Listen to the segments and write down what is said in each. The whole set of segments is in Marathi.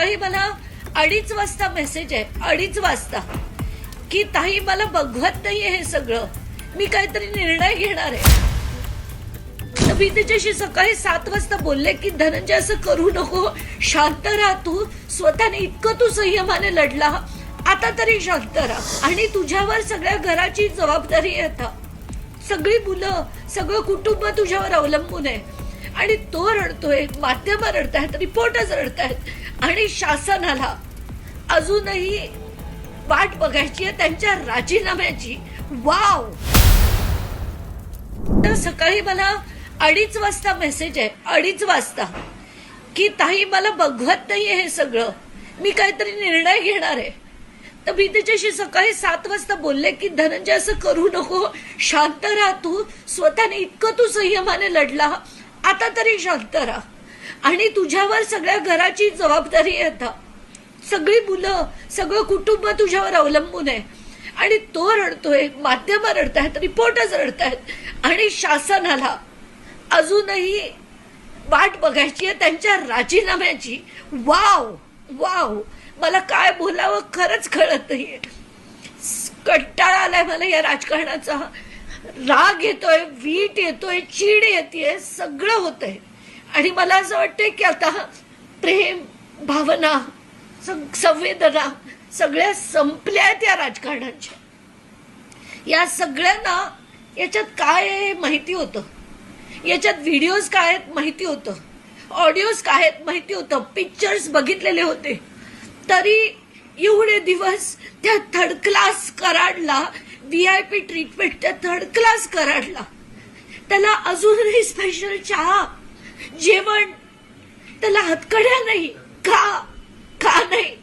सकाळी मला अडीच वाजता मेसेज आहे. अडीच वाजता. की ताई मला बघवत नाहीये हे सगळं. मी काहीतरी निर्णय घेणार आहे. तर मी त्याच्याशी सकाळी सात वाजता बोलले की धनंजय असं करू नको. शांत राहा तू. स्वतःने इतकं तू संयमाने लढला. आता तरी शांत राहा. आणि तुझ्यावर सगळ्या घराची जबाबदारी आहे आता. सगळी मुलं सगळं कुटुंब तुझ्यावर अवलंबून आहे. आणि तो रडतोय माध्यम रडतायत रिपोर्टर्स रडतायत. आणि शासनाला अजूनही वाट बघायची आहे त्यांच्या राजीनाम्याची. वाव! तर सकाळी मला अडीच वाजता मेसेज आहे. अडीच वाजता. की ताई मला बघवत नाहीये हे सगळं. मी काहीतरी निर्णय घेणार आहे. तर मी त्याच्याशी सकाळी सात वाजता बोलले की धनंजय असं करू नको. शांत राहा तू. स्वतःने इतकं तू संयमाने लढला. आता तरी शांत राहा. आणि तुझ्यावर सगळ्या घराची जबाबदारी येता आता. सगळी मुलं सगळं कुटुंब तुझ्यावर अवलंबून आहे. आणि तो रडतोय माध्यम रडतायत रिपोर्टर्स रडतायत. आणि शासनाला अजूनही वाट बघायची आहे त्यांच्या राजीनाम्याची. Wow wow. मला काय बोलावं खरंच कळत नाहीये. कंटाळा आलाय मला या राजकारणाचा. राग येतोय वीट येतोय चीड येते सगळं होतंय. आणि मला असं वाटतंय की आता प्रेम भावना सं- संवेदना सगळ्या संपल्या आहेत या राजकारणाच्या. या सगळ्यांना याच्यात काय आहे माहिती होतं? याच्यात व्हिडिओज काय आहेत माहिती होतं? ऑडिओज काय आहेत माहिती होतं? पिक्चर्स बघितलेले होते. तरी एवढे दिवस त्या थर्ड क्लास कराडला व्ही आय पी ट्रीटमेंट त्या थर्ड क्लास कराडला. त्याला अजूनही स्पेशल चहा जेवण. त्याला हातकड्या नाही. का का नाही.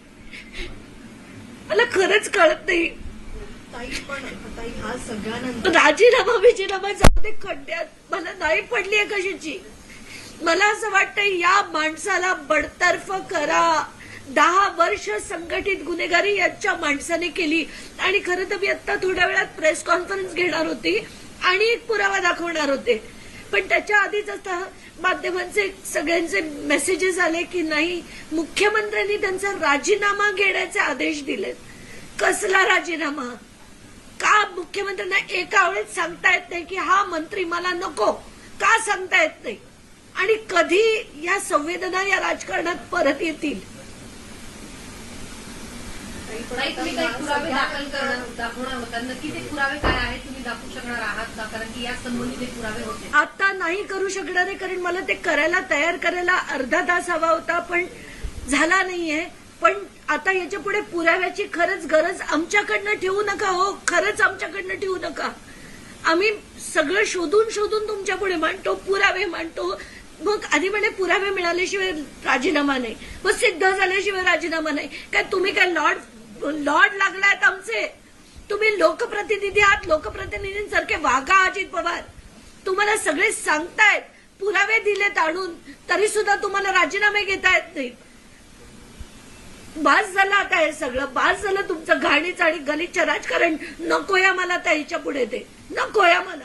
मला खरंच कळत नाही. हा राजीनामा बिजीनामा जाऊ दे खड्ड्यात. मला नाही पडली आहे कशाची? मला असं वाटतंय या माणसाला बडतर्फ करा. दहा वर्ष संघटित गुन्हेगारी याच्या माणसाने केली. आणि खरं तर मी आता थोड्या वेळात प्रेस कॉन्फरन्स घेणार होती आणि एक पुरावा दाखवणार होते. पण त्याच्या आधीच आता माध्यमांचे सगळ्यांचे मेसेजेस आले की नाही मुख्यमंत्र्यांनी त्यांचा राजीनामा घेण्याचे आदेश दिलेत. कसला राजीनामा? का मुख्यमंत्र्यांना एका वेळेस सांगता येत नाही की हा मंत्री मला नको? का सांगता येत नाही? आणि कधी या संवेदना या राजकारणात परत येतील? तुम्ही काही पुरावे दाखल करणार दाखवणार होता. नक्की ते पुरावे काय आहेत तुम्ही दाखवू शकणार आहात का? कारण की या संबंधी ते पुरावे होते. आता नाही करू शकणार आहे कारण मला ते करायला तयार करायला अर्धा तास हवा होता पण झाला नाहीये. पण आता याच्यापुढे पुराव्याची खरंच गरज आमच्याकडनं ठेवू नका हो. खरंच आमच्याकडनं ठेवू नका. आम्ही सगळं शोधून शोधून तुमच्यापुढे मांडतो पुरावे मांडतो. मग आधी म्हणे पुरावे मिळाल्याशिवाय राजीनामा नाही. मग सिद्ध झाल्याशिवाय राजीनामा नाही. काय तुम्ही काय लॉर्ड लॉर्ड लागलायत आमचे. तुम्ही लोकप्रतिनिधी आहात लोकप्रतिनिधींसारखे वागा अजित पवार. तुम्हाला सगळे सांगतायत पुरावे दिलेत आणून तरी सुद्धा तुम्हाला राजीनामे घेता येत नाही बास झालं आता हे सगळं बास झालं तुमचं घाणीच आणि गलिच्छ राजकारण. नकोया मला त्या हिच्या पुढे ते. नकोया मला.